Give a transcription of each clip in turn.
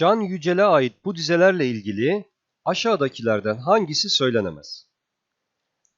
Can Yücel'e ait bu dizelerle ilgili aşağıdakilerden hangisi söylenemez?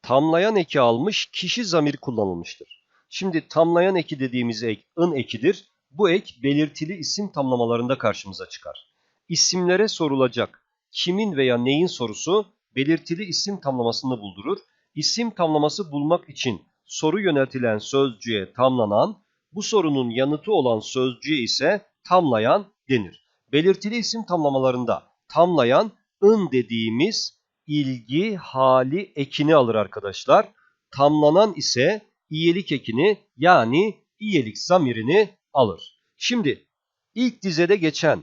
Tamlayan eki almış kişi zamiri kullanılmıştır. Şimdi tamlayan eki dediğimiz ek ın ekidir. Bu ek belirtili isim tamlamalarında karşımıza çıkar. İsimlere sorulacak kimin veya neyin sorusu belirtili isim tamlamasını buldurur. İsim tamlaması bulmak için soru yöneltilen sözcüğe tamlanan, bu sorunun yanıtı olan sözcüğe ise tamlayan denir. Belirtili isim tamlamalarında tamlayan ın dediğimiz ilgi hali ekini alır arkadaşlar. Tamlanan ise iyelik ekini yani iyelik zamirini alır. Şimdi ilk dizede geçen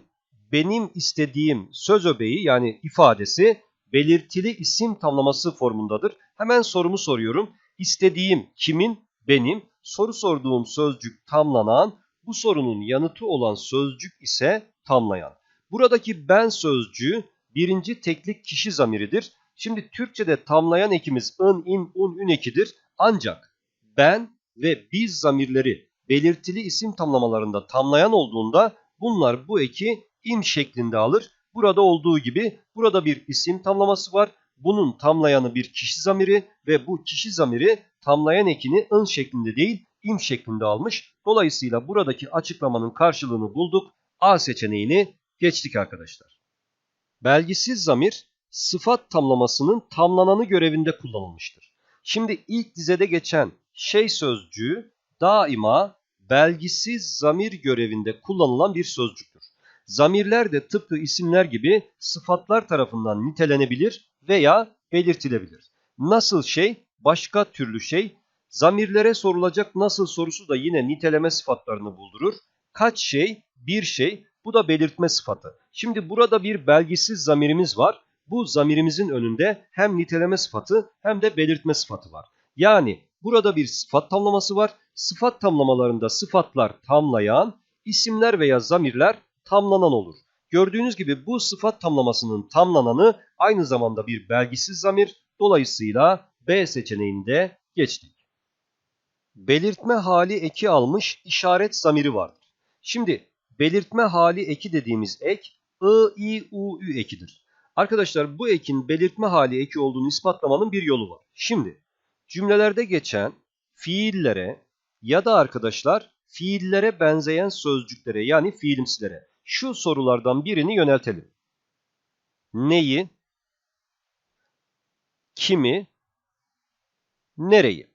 benim istediğim söz öbeği yani ifadesi belirtili isim tamlaması formundadır. Hemen sorumu soruyorum. İstediğim kimin? Benim. Soru sorduğum sözcük tamlanan, bu sorunun yanıtı olan sözcük ise tamlayan. Buradaki ben sözcüğü birinci teklik kişi zamiridir. Şimdi Türkçe'de tamlayan ekimiz ın, in, un, ün ekidir. Ancak ben ve biz zamirleri belirtili isim tamlamalarında tamlayan olduğunda bunlar bu eki in şeklinde alır. Burada olduğu gibi burada bir isim tamlaması var. Bunun tamlayanı bir kişi zamiri ve bu kişi zamiri tamlayan ekini ın şeklinde değil im şeklinde almış. Dolayısıyla buradaki açıklamanın karşılığını bulduk. A seçeneğini geçtik arkadaşlar. Belgisiz zamir sıfat tamlamasının tamlananı görevinde kullanılmıştır. Şimdi ilk dizede geçen şey sözcüğü daima belgisiz zamir görevinde kullanılan bir sözcüktür. Zamirler de tıpkı isimler gibi sıfatlar tarafından nitelenebilir veya belirtilebilir. Nasıl şey, başka türlü şey, zamirlere sorulacak nasıl sorusu da yine niteleme sıfatlarını buldurur. Kaç şey, bir şey, bu da belirtme sıfatı. Şimdi burada bir belgisiz zamirimiz var. Bu zamirimizin önünde hem niteleme sıfatı hem de belirtme sıfatı var. Yani burada bir sıfat tamlaması var. Sıfat tamlamalarında sıfatlar tamlayan, isimler veya zamirler tamlanan olur. Gördüğünüz gibi bu sıfat tamlamasının tamlananı aynı zamanda bir belgisiz zamir. Dolayısıyla B seçeneğinde geçtik. Belirtme hali eki almış işaret zamiri vardır. Şimdi belirtme hali eki dediğimiz ek I, I, U, Ü ekidir. Arkadaşlar bu ekin belirtme hali eki olduğunu ispatlamanın bir yolu var. Şimdi cümlelerde geçen fiillere ya da arkadaşlar fiillere benzeyen sözcüklere yani fiilimsilere şu sorulardan birini yöneltelim. Neyi, kimi, nereyi?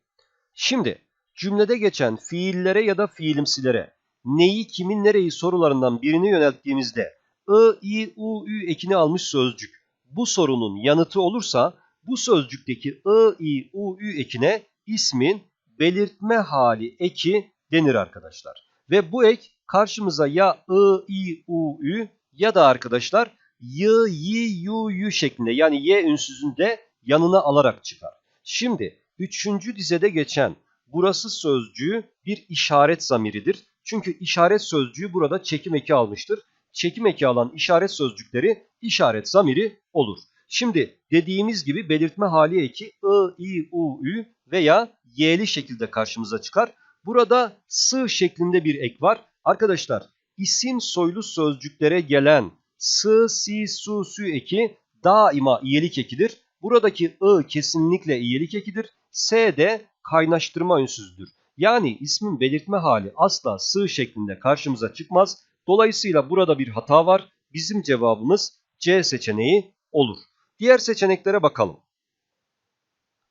Şimdi cümlede geçen fiillere ya da fiilimsilere neyi, kimi, nereyi sorularından birini yönelttiğimizde I, I, U, Ü ekini almış sözcük bu sorunun yanıtı olursa bu sözcükteki I, I, U, Ü ekine ismin belirtme hali eki denir arkadaşlar. Ve bu ek karşımıza ya I, I, U, Ü ya da arkadaşlar Y, Y, Yu, Yu şeklinde yani Y ünsüzünde yanına alarak çıkar. Şimdi üçüncü dizede geçen burası sözcüğü bir işaret zamiridir. Çünkü işaret sözcüğü burada çekim eki almıştır. Çekim eki alan işaret sözcükleri işaret zamiri olur. Şimdi dediğimiz gibi belirtme hali eki I, I, U, Ü veya Y'li şekilde karşımıza çıkar. Burada sı şeklinde bir ek var. Arkadaşlar isim soylu sözcüklere gelen sı, si, su, sü eki daima iyelik ekidir. Buradaki ı kesinlikle iyelik ekidir. S de kaynaştırma ünsüzdür. Yani ismin belirtme hali asla sı şeklinde karşımıza çıkmaz. Dolayısıyla burada bir hata var. Bizim cevabımız C seçeneği olur. Diğer seçeneklere bakalım.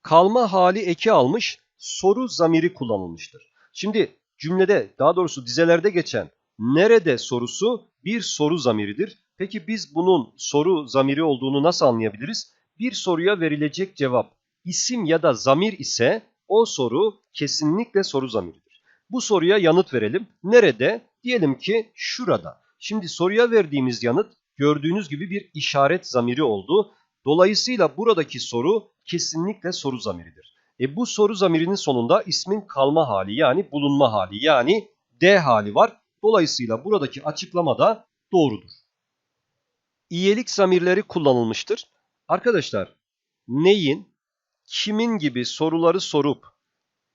Kalma hali eki almış soru zamiri kullanılmıştır. Şimdi cümlede daha doğrusu dizelerde geçen nerede sorusu bir soru zamiridir. Peki biz bunun soru zamiri olduğunu nasıl anlayabiliriz? Bir soruya verilecek cevap isim ya da zamir ise o soru kesinlikle soru zamiridir. Bu soruya yanıt verelim. Nerede? Diyelim ki şurada. Şimdi soruya verdiğimiz yanıt gördüğünüz gibi bir işaret zamiri oldu. Dolayısıyla buradaki soru kesinlikle soru zamiridir. E bu soru zamirinin sonunda ismin kalma hali yani bulunma hali yani D hali var. Dolayısıyla buradaki açıklama da doğrudur. İyelik zamirleri kullanılmıştır. Arkadaşlar neyin, kimin gibi soruları sorup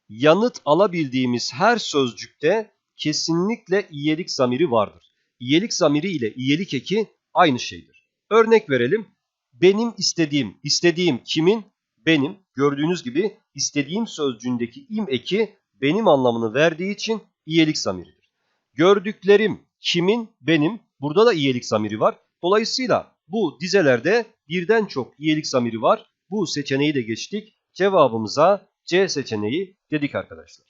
yanıt alabildiğimiz her sözcükte kesinlikle iyelik zamiri vardır. İyelik zamiri ile iyelik eki aynı şeydir. Örnek verelim. Benim istediğim, istediğim kimin? Benim. Gördüğünüz gibi istediğim sözcüğündeki im eki benim anlamını verdiği için iyilik zamiridir. Gördüklerim kimin? Benim. Burada da iyilik zamiri var. Dolayısıyla bu dizelerde birden çok iyilik zamiri var. Bu seçeneği de geçtik. Cevabımıza C seçeneği dedik arkadaşlar.